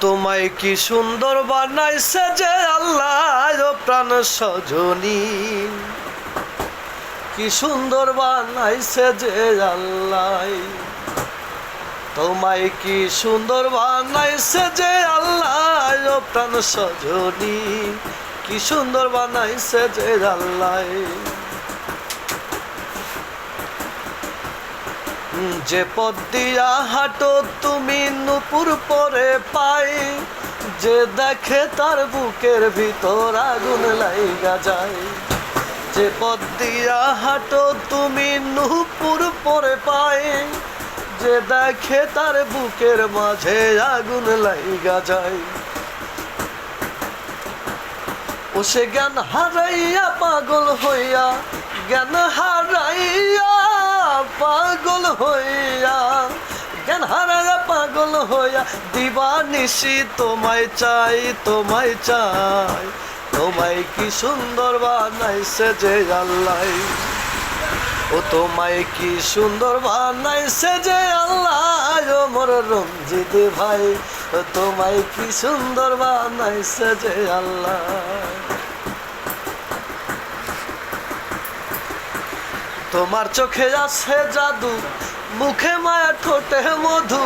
তোমায় কি সুন্দর বানাইছে যে আল্লাহ প্রাণ সজনী? কি সুন্দর বানাইছে যে আল্লাহ? তোমায় কি সুন্দর বানাইছে যে আল্লাহ প্রাণ সজনী? কি সুন্দর বানাইছে যে আল্লাহ? যে পদ দিয়া হাঁটো তুমি নুপুর পরে পাই। যে দেখে তার বুকের ভিতর আগুন লাইগা যায়। যে পদ দিয়া হাঁটো তুমি নুপুর পরে পাই। যে দেখে তার বুকের মাঝে আগুন লাইগা যায়। ও সে জ্ঞান হারাইয়া পাগল হইয়া, জ্ঞান পাগল হইয়া জ্ঞান হারাইয়া পাগল হইয়া, দিবানিশি তোমায় চাই তোমায় চাই। তোমায় কি সুন্দর বানাইছে যে আল্লাহ? ও তোমায় কি সুন্দর বানাইছে যে আল্লাহ? ও মোর রঞ্জিত ভাই, ও তোমায় কি সুন্দর বানাইছে যে আল্লাহ? তোমার চোখে আছে জাদু, মুখে মায়া ঠোঁটে মধু।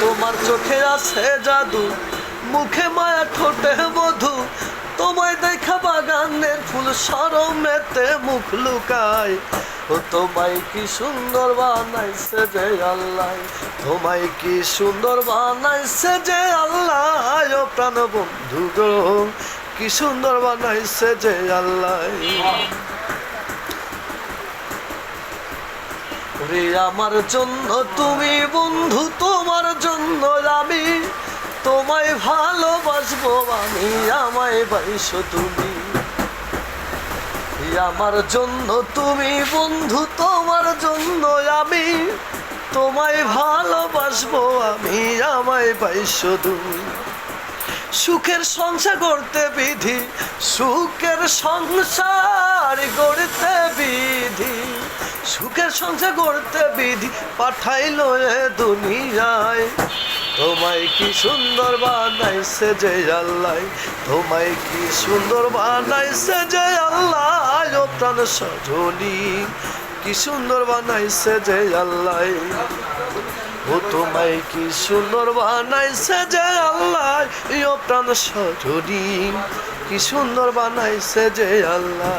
তোমার চোখে আছে জাদু, মুখে মায়া ঠোঁটে মধু। তোমায় দেখা বাগানের ফুল সরমেতে মুখ লুকায়। ও তোমায় কি সুন্দর বানাইছে যে আল্লাহ, তোমায় কি সুন্দর বানাইছে যে আল্লাহ। ও প্রাণ বন্ধু গো, কি সুন্দর বানাইছে যে আল্লাহ। রে আমার জন্য, তুমি বন্ধু, তোমার জন্য আমি তোমায় ভালোবাসবো, আমি আমায় বাইসো তুমি। আমার জন্য, তুমি বন্ধু, তোমার জন্য আমি তোমায় ভালোবাসবো, আমি আমায় বাইসো তুমি। সুখের সংসার গড়তে বিধি, সুখের সংসার গড়তে বিধি, সুখের সংসার গড়তে বিধি পাঠাইলো দুনিয়ায়। তোমায় কি সুন্দর বানাইছে যে আল্লাহ, তোমায় কি সুন্দর বানাইছে যে আল্লাহ, ও প্রাণ সজনী, কি সুন্দর বানাইছে যে আল্লাহ। ও তোমায় কি সুন্দর বানাইছে যে আল্লাহ? ইয় প্রাণ সরি কি সুন্দর বানাইছে যে আল্লাহ?